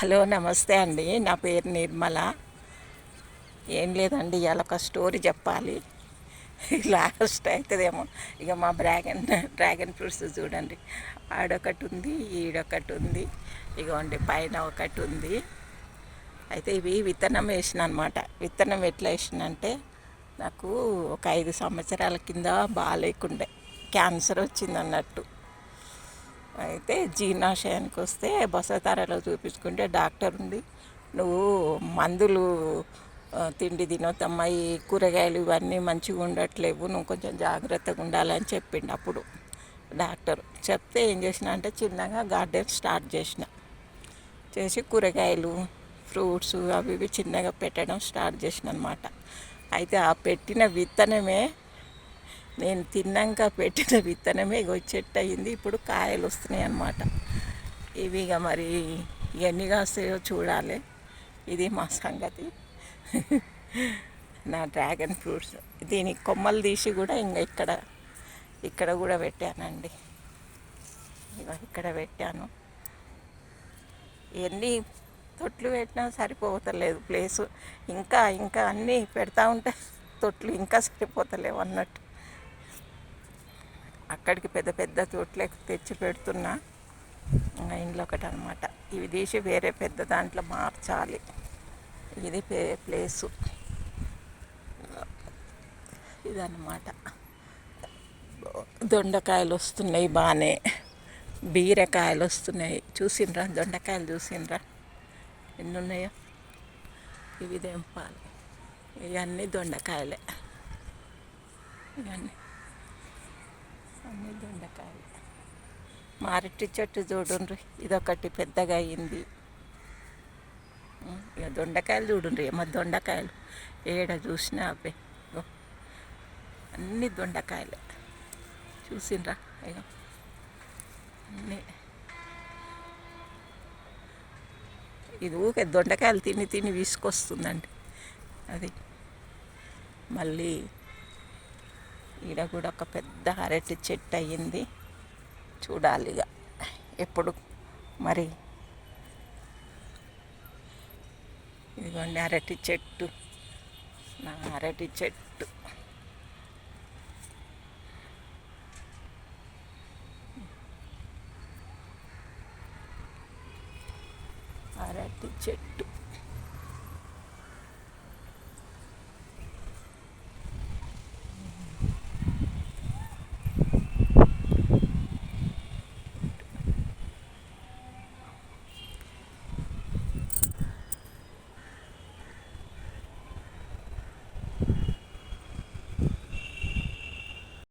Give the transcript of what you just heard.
Hello నమస్తే అండి. నా పేరు నిర్మల. ఏం లేదండి ఇవాళ ఒక స్టోరీ చెప్పాలి. లాస్ట్ అవుతుందేమో ఇక మా డ్రాగన్ డ్రాగన్ ఫ్రూట్స్ చూడండి. ఆడొకటి ఉంది ఈడొకటి ఉంది ఇగోండి పైన ఒకటి ఉంది అయితే ఇవి విత్తనం వేసిన అనమాట విత్తనం ఎట్లా వేసినంటే నాకు ఒక ఐదు సంవత్సరాల కింద బాగాలేకుండే క్యాన్సర్ వచ్చింది అన్నట్టు అయితే జీర్ణాశయానికి వస్తే బసతారలో చూపించుకుంటే డాక్టర్ ఉంది. నువ్వు మందులు తిండి తినొద్దమ్మా ఈ కూరగాయలు ఇవన్నీ మంచిగా ఉండట్లేవు నువ్వు కొంచెం జాగ్రత్తగా ఉండాలని చెప్పిండు అప్పుడు డాక్టర్. చెప్తే ఏం చేసిన అంటే చిన్నగా గార్డెన్ స్టార్ట్ చేసిన. చేసి కూరగాయలు ఫ్రూట్స్ అవి ఇవి చిన్నగా పెట్టడం స్టార్ట్ చేసిన అనమాట అయితే ఆ పెట్టిన విత్తనమే నేను తిన్నాక పెట్టిన విత్తనమే ఇగో చెట్టు అయింది ఇప్పుడు కాయలు వస్తున్నాయి అన్నమాట. ఇవి ఇక మరి ఎన్ని కాస్తాయో చూడాలి. ఇది మా సంగతి. నా డ్రాగన్ ఫ్రూట్స్. దీని కొమ్మలు తీసి కూడా ఇంకా ఇక్కడ ఇక్కడ కూడా పెట్టానండి. ఇక ఇక్కడ పెట్టాను. ఎన్ని తొట్లు పెట్టినా సరిపోతలేదు ప్లేసు. ఇంకా ఇంకా అన్నీ పెడతా ఉంటే తొట్లు ఇంకా సరిపోతలేవు అన్నట్టు. అక్కడికి పెద్ద పెద్ద చోట్లకి తెచ్చి పెడుతున్నా. ఇంట్లో ఒకటి అనమాట ఇవి తీసి వేరే పెద్ద దాంట్లో మార్చాలి. ఇది ప్లేసు. ఇదన్నమాట దొండకాయలు వస్తున్నాయి బాగానే బీరకాయలు వస్తున్నాయి. చూసిండ్రా? దొండకాయలు చూసిండ్రా? ఎన్ని ఉన్నాయో ఇవి తెంపాలి. ఇవన్నీ దొండకాయలే. ఇవన్నీ. అన్ని దొండకాయలు. మారటి చెట్టు చూడండి ఇదొకటి పెద్దగా అయింది. ఇక దొండకాయలు చూడండి ఏమో దొండకాయలు. ఏడ చూసినా అవే అన్ని దొండకాయలే. చూసిండ్రా ఇక అన్నీ. ఇది ఊకే దొండకాయలు తిని తిని విసుకొస్తుందండి. అది మళ్ళీ ఈడ కూడా ఒక పెద్ద అరటి చెట్టు అయ్యింది. చూడాలి ఇక ఎప్పుడు మరి. ఇదిగోండి అరటి చెట్టు. నా అరటి చెట్టు. అరటి చెట్టు.